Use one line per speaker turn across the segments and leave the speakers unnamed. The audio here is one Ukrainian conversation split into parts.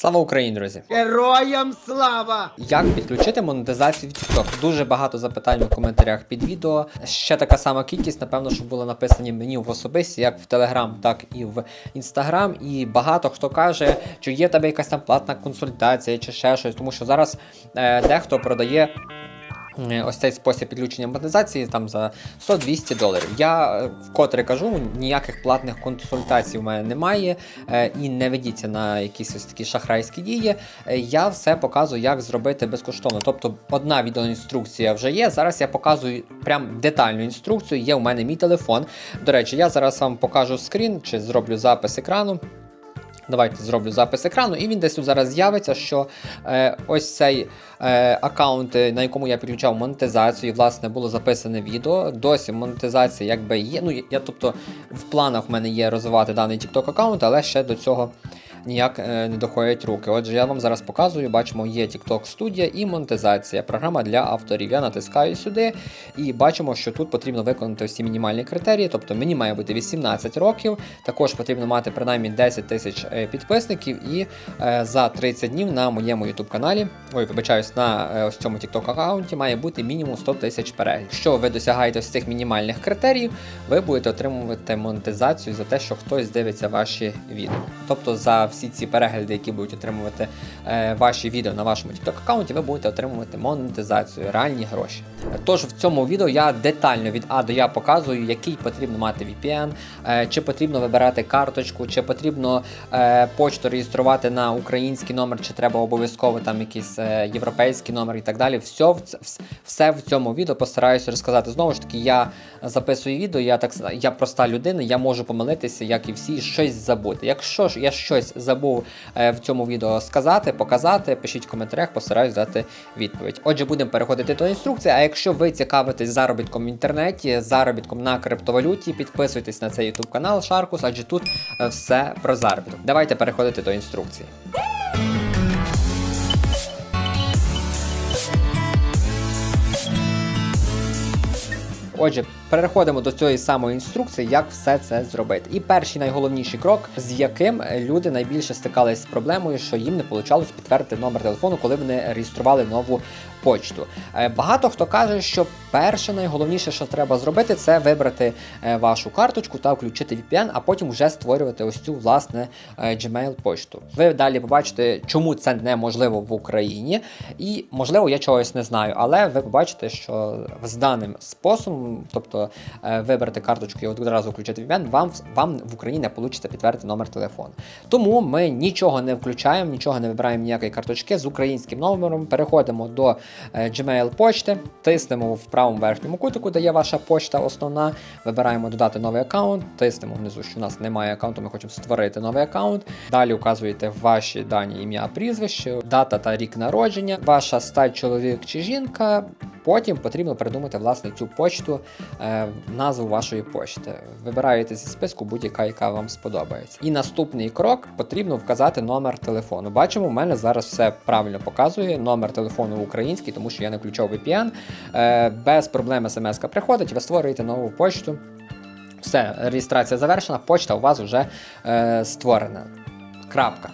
Слава Україні, друзі!
Героям слава!
Як підключити монетизацію в TikTok? Дуже багато запитань у коментарях під відео. Ще така сама кількість, напевно, що були написані мені в особисті, як в Telegram, так і в Instagram. І багато хто каже, чи є в тебе якась там платна консультація, чи ще щось, тому що зараз е, дехто продає. Е, Ось цей спосіб підключення монетизації там за 100-200 доларів. Я е, вкотре кажу, ніяких платних консультацій у мене немає е, і не ведіться на якісь ось такі шахрайські дії. Я все показую, як зробити безкоштовно. Тобто, одна відеоінструкція вже є. Зараз я показую прям детальну інструкцію. Є у мене мій телефон. До речі, я зараз вам покажу скрін чи зроблю запис екрану. Давайте зроблю запис екрану, і він десь тут зараз з'явиться, що е, ось цей е, аккаунт, е, на якому я підключав монетизацію, власне, було записане відео. Досі монетизація якби є. Ну, я, тобто, в планах в мене є розвивати даний TikTok аккаунт, але ще до цього ніяк е, не доходять руки. Отже, я вам зараз показую, бачимо, є TikTok студія і монетизація. Програма для авторів. Я натискаю сюди і бачимо, що тут потрібно виконати всі мінімальні критерії, тобто мені має бути 18 років. Також потрібно мати принаймні 10 тисяч е, підписників, і е, за 30 днів на моєму YouTube каналі, ой, вибачаюсь, на ось цьому TikTok аккаунті має бути мінімум 100 тисяч переглядів. Якщо ви досягаєте з цих мінімальних критеріїв, ви будете отримувати монетизацію за те, що хтось дивиться ваші відео. Тобто за всі ці перегляди, які будуть отримувати е, ваші відео на вашому TikTok аккаунті, ви будете отримувати монетизацію, реальні гроші. Тож в цьому відео я детально від А до Я показую, який потрібно мати VPN, е, чи потрібно вибирати карточку, чи потрібно е, почту реєструвати на український номер, чи треба обов'язково там якийсь е, європейський номер і так далі. Все все в цьому відео постараюся розказати. Знову ж таки, я записую відео, я так я проста людина, я можу помилитися, як і всі, щось забути. Якщо ж я щось забув в цьому відео сказати, показати, пишіть в коментарях, постараюсь дати відповідь. Отже, будемо переходити до інструкції. А якщо ви цікавитесь заробітком в інтернеті, заробітком на криптовалюті, підписуйтесь на цей YouTube канал Шаркус, адже тут е, все про заробіток. Давайте переходити до інструкції. Отже, переходимо до цієї самої інструкції, як все це зробити. І перший найголовніший крок, з яким люди найбільше стикалися з проблемою, що їм не вийшло підтвердити номер телефону, коли вони реєстрували нову почту. Е, Багато хто каже, що перше найголовніше, що треба зробити, це вибрати е, вашу карточку та включити VPN, а потім вже створювати ось цю власне е, Gmail почту. Ви далі побачите, чому це неможливо в Україні, і можливо я чогось не знаю, але ви побачите, що з даним способом, тобто е, вибрати карточку і одразу включити VPN, вам вам в Україні не вийде підтвердити номер телефону. Тому ми нічого не включаємо, нічого не вибираємо ніякої карточки з українським номером. Переходимо до е, Gmail почти, тиснемо в правому верхньому кутику, де є ваша почта основна. Вибираємо додати новий аккаунт, тиснемо внизу, що у нас немає аккаунту, ми хочемо створити новий аккаунт. Далі вказуєте ваші дані ім'я, прізвище, дата та рік народження, ваша стать чоловік чи жінка. Потім потрібно придумати власне цю почту, е, назву вашої почти. Вибираєте зі списку будь-яка, яка вам сподобається. І наступний крок потрібно вказати номер телефону. Бачимо, у мене зараз все правильно показує. Номер телефону український, тому що я не включав VPN. Е, без проблем смс приходить, ви створюєте нову почту. Все, реєстрація завершена, почта у вас вже е, створена. Крапка.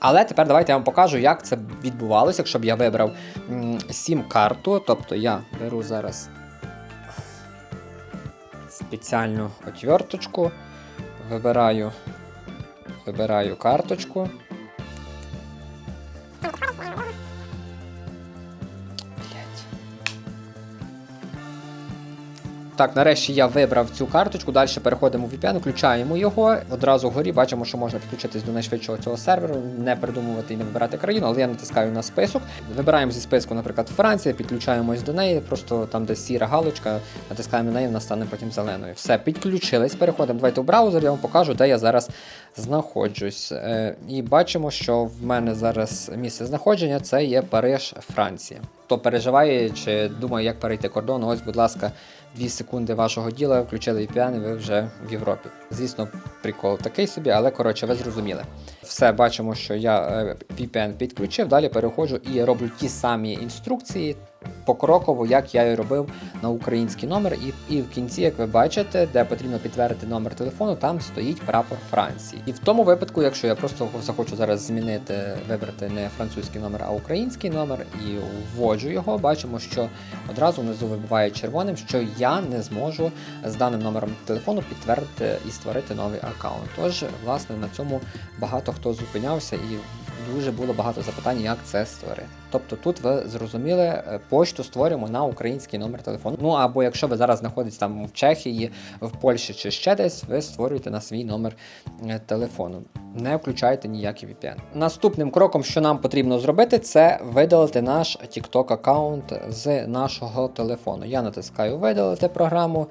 Але тепер давайте я вам покажу, як це відбувалося, якщо б я вибрав сім-карту. Тобто я беру зараз спеціальну отверточку, вибираю, вибираю карточку. Так, нарешті я вибрав цю карточку. Далі переходимо в VPN, включаємо його. Одразу вгорі бачимо, що можна підключитись до найшвидшого цього серверу, не придумувати і не вибирати країну, але я натискаю на список. Вибираємо зі списку, наприклад, Франція, підключаємось до неї, просто там, де сіра галочка, натискаємо на неї, вона стане потім зеленою. Все, підключились, переходимо. Давайте в браузер, я вам покажу, де я зараз знаходжусь. Е, і бачимо, що в мене зараз місце знаходження це є Париж, Франція. Хто переживає чи думає, як перейти кордон, ось, будь ласка, 2 секунди вашого діла, включили VPN, і ви вже в Європі. Звісно, прикол такий собі, але коротше, ви зрозуміли. Все, бачимо, що я е, VPN підключив, далі переходжу і роблю ті самі інструкції, покроково, як я і робив на український номер. І, і в кінці, як ви бачите, де потрібно підтвердити номер телефону, там стоїть прапор Франції. І в тому випадку, якщо я просто захочу зараз змінити, вибрати не французький номер, а український номер і вводжу його, бачимо, що одразу внизу вибиває червоним, що я не зможу з даним номером телефону підтвердити і створити новий аккаунт. Тож, власне, на цьому багато хто зупинявся і дуже було багато запитань, як це створити. Тобто тут ви зрозуміли, е, почту створюємо на український номер телефону. Ну або якщо ви зараз знаходитесь там в Чехії, в Польщі чи ще десь, ви створюєте на свій номер е, телефону. Не включайте ніякий VPN. Наступним кроком, що нам потрібно зробити, це видалити наш TikTok аккаунт з нашого телефону. Я натискаю видалити програму.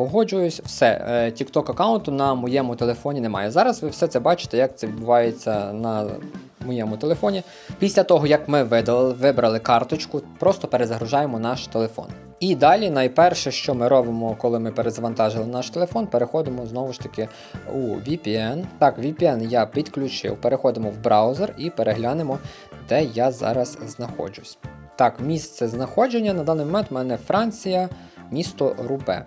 Погоджуюсь, все, е, TikTok аккаунту на моєму телефоні немає. Зараз ви все це бачите, як це відбувається на моєму телефоні. Після того, як ми видалили, вибрали карточку, просто перезагружаємо наш телефон. І далі, найперше, що ми робимо, коли ми перезавантажили наш телефон, переходимо знову ж таки у VPN. Так, VPN я підключив, переходимо в браузер і переглянемо, де я зараз знаходжусь. Так, місце знаходження на даний момент в мене Франція, місто Рубе.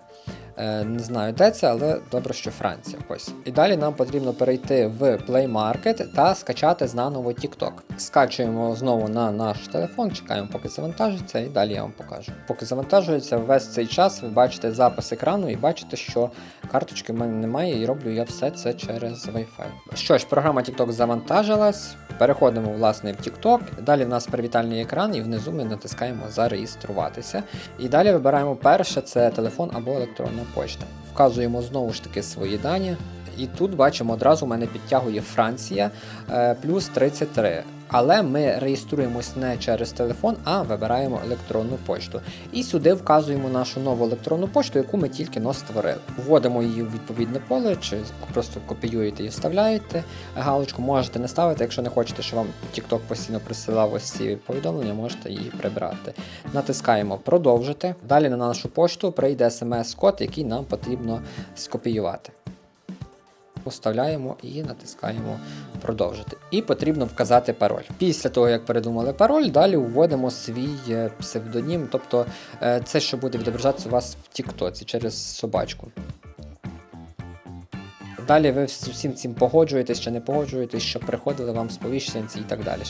Е, Не знаю, де це, але добре, що Франція. Ось. І далі нам потрібно перейти в Play Market та скачати знаново TikTok. Скачуємо знову на наш телефон, чекаємо, поки завантажиться, і далі я вам покажу. Поки завантажується, весь цей час ви бачите запис екрану і бачите, що карточки в мене немає, і роблю я все це через Wi-Fi. Що ж, програма TikTok завантажилась. Переходимо власне в TikTok. Далі в нас привітальний екран, і внизу ми натискаємо зареєструватися. І далі вибираємо перше це телефон або електронна почта. Вказуємо знову ж таки свої дані. І тут бачимо одразу у мене підтягує Франція е, плюс 33. Але ми реєструємось не через телефон, а вибираємо електронну почту. І сюди вказуємо нашу нову електронну почту, яку ми тільки но створили. Вводимо її в відповідне поле, чи просто копіюєте і вставляєте галочку. Можете не ставити, якщо не хочете, щоб вам TikTok постійно присилав ось ці повідомлення, можете її прибрати. Натискаємо продовжити. Далі на нашу пошту прийде смс-код, який нам потрібно скопіювати. Поставляємо і натискаємо продовжити. І потрібно вказати пароль. Після того, як передумали пароль, далі вводимо свій е, псевдонім, тобто е, це, що буде відображатися у вас в Тіктоці через собачку. Далі ви з усім цим погоджуєтесь чи не погоджуєтесь, що приходили вам сповіщення і так далі.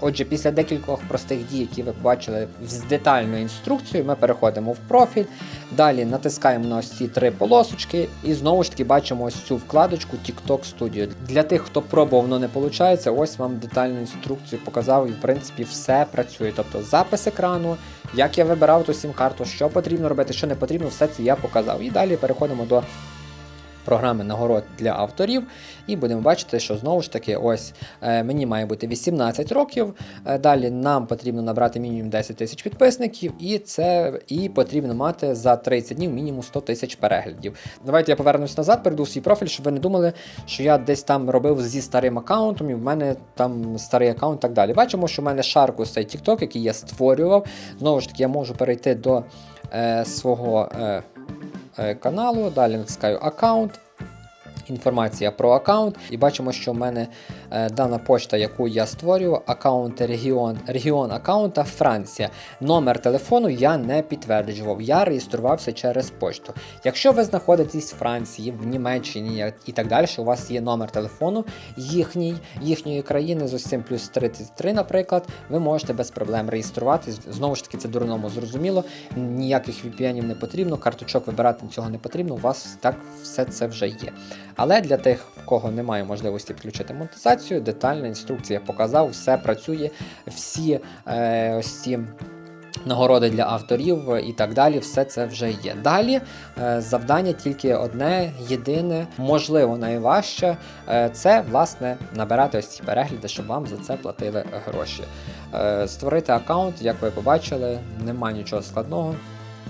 Отже, після декількох простих дій, які ви побачили з детальною інструкцією, ми переходимо в профіль. Далі натискаємо на ось ці три полосочки і знову ж таки бачимо ось цю вкладочку TikTok Studio. Для тих, хто пробував, воно не виходить, ось вам детальну інструкцію показав і в принципі все працює. Тобто запис екрану, як я вибирав ту сім-карту, що потрібно робити, що не потрібно, все це я показав. І далі переходимо до програми нагород для авторів, і будемо бачити, що знову ж таки, ось е, мені має бути 18 років. е, Далі нам потрібно набрати мінімум 10 тисяч підписників, і це і потрібно мати за 30 днів мінімум 100 тисяч переглядів. Давайте я повернусь назад, перейду свій профіль, щоб ви не думали, що я десь там робив зі старим аккаунтом, і в мене там старий аккаунт і так далі. Бачимо, що в мене шарку цей TikTok, який я створював. Знову ж таки, я можу перейти до е, свого. Е, каналу, далі натискаю аккаунт. Інформація про аккаунт, і бачимо, що в мене е, дана почта, яку я створюю, аккаунт регіон, регіон аккаунта Франція. Номер телефону я не підтверджував, я реєструвався через почту. Якщо ви знаходитесь в Франції, в Німеччині і так далі, у вас є номер телефону їхній, їхньої країни з цим плюс 33, наприклад, ви можете без проблем реєструватись. Знову ж таки, це дурному зрозуміло. Ніяких VPN не потрібно, карточок вибирати цього не потрібно. У вас так все це вже є. Але для тих, в кого немає можливості включити монетизацію, детальна інструкція показав, все працює, всі е, ось ці. Нагороди для авторів і так далі, все це вже є. Далі е, завдання тільки одне, єдине, можливо, найважче е, це власне набирати ось ці перегляди, щоб вам за це платили гроші. Е, Створити аккаунт, як ви побачили, нема нічого складного.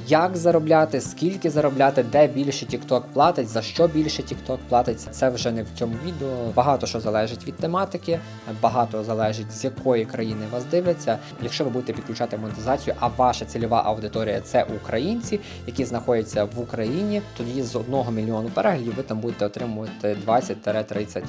Як заробляти, скільки заробляти, де більше TikTok платить, за що більше TikTok платить. Це вже не в цьому відео. Багато що залежить від тематики, багато залежить з якої країни вас дивляться. Якщо ви будете підключати монетизацію, а ваша цільова аудиторія це українці, які знаходяться в Україні, тоді з 1 мільйону переглядів ви там будете отримувати 20-30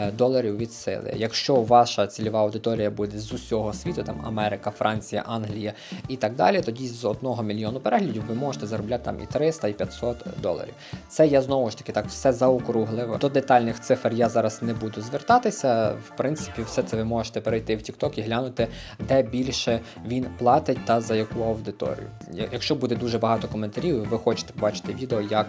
е, доларів від сили. Якщо ваша цільова аудиторія буде з усього світу, там Америка, Франція, Англія і так далі, тоді з 1 мільйону переглядів ви можете заробляти там і 300, і 500 доларів. Це я знову ж таки так все заокруглив. До детальних цифр я зараз не буду звертатися. В принципі, все це ви можете перейти в TikTok і глянути, де більше він платить та за яку аудиторію. Якщо буде дуже багато коментарів, ви хочете побачити відео, як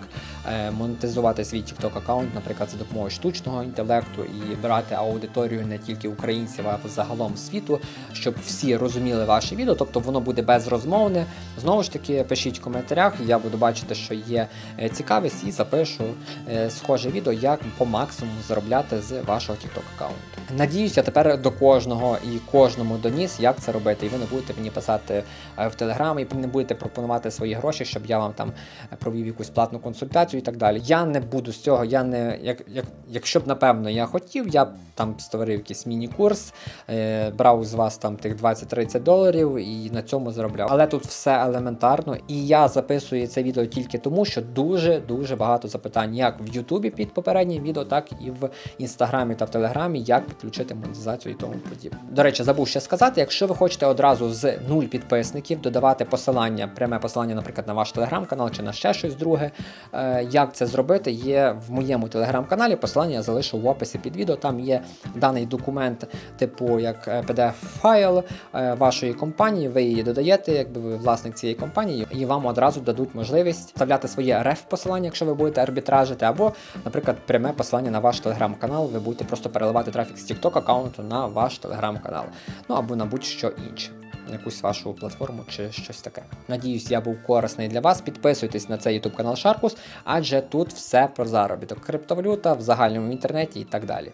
е, монетизувати свій TikTok аккаунт, наприклад, за допомогою штучного інтелекту і брати аудиторію не тільки українців, а загалом світу, щоб всі розуміли ваше відео, тобто воно буде безрозмовне. Знову ж таки, пишіть в коментарях, я буду бачити, що є е, цікавість, і запишу е, схоже відео, як по максимуму заробляти з вашого TikTok аккаунту. Надіюся, тепер до кожного і кожному доніс, як це робити, і ви не будете мені писати е, в Телеграм, і не будете пропонувати свої гроші, щоб я вам там провів якусь платну консультацію і так далі. Я не буду з цього. Я не як, як якщо б напевно я хотів, я б там створив якийсь міні-курс, е, брав з вас там тих 20-30 доларів і на цьому заробляв. Але тут все елементарно, я записую це відео тільки тому, що дуже дуже багато запитань, як в Ютубі під попереднім відео, так і в інстаграмі та в Телеграмі, як підключити монетизацію і тому подібне. До речі, забув ще сказати, якщо ви хочете одразу з нуль підписників додавати посилання, пряме посилання, наприклад, на ваш телеграм-канал чи на ще щось друге. е, Як це зробити? Є в моєму телеграм-каналі. Посилання я залишу в описі під відео. Там є даний документ, типу як е, PDF-файл е, вашої компанії. Ви її додаєте, якби ви власник цієї компанії, вам одразу дадуть можливість вставляти своє реф-посилання, якщо ви будете арбітражити, або, наприклад, пряме посилання на ваш телеграм-канал. Ви будете просто переливати трафік з TikTok аккаунту на ваш телеграм-канал, ну або на будь-що інше. Якусь вашу платформу чи щось таке. Надіюсь, я був корисний для вас. Підписуйтесь на цей YouTube канал Sharkus, адже тут все про заробіток, криптовалюта в загальному інтернеті і так далі.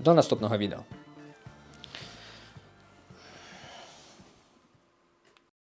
До наступного відео.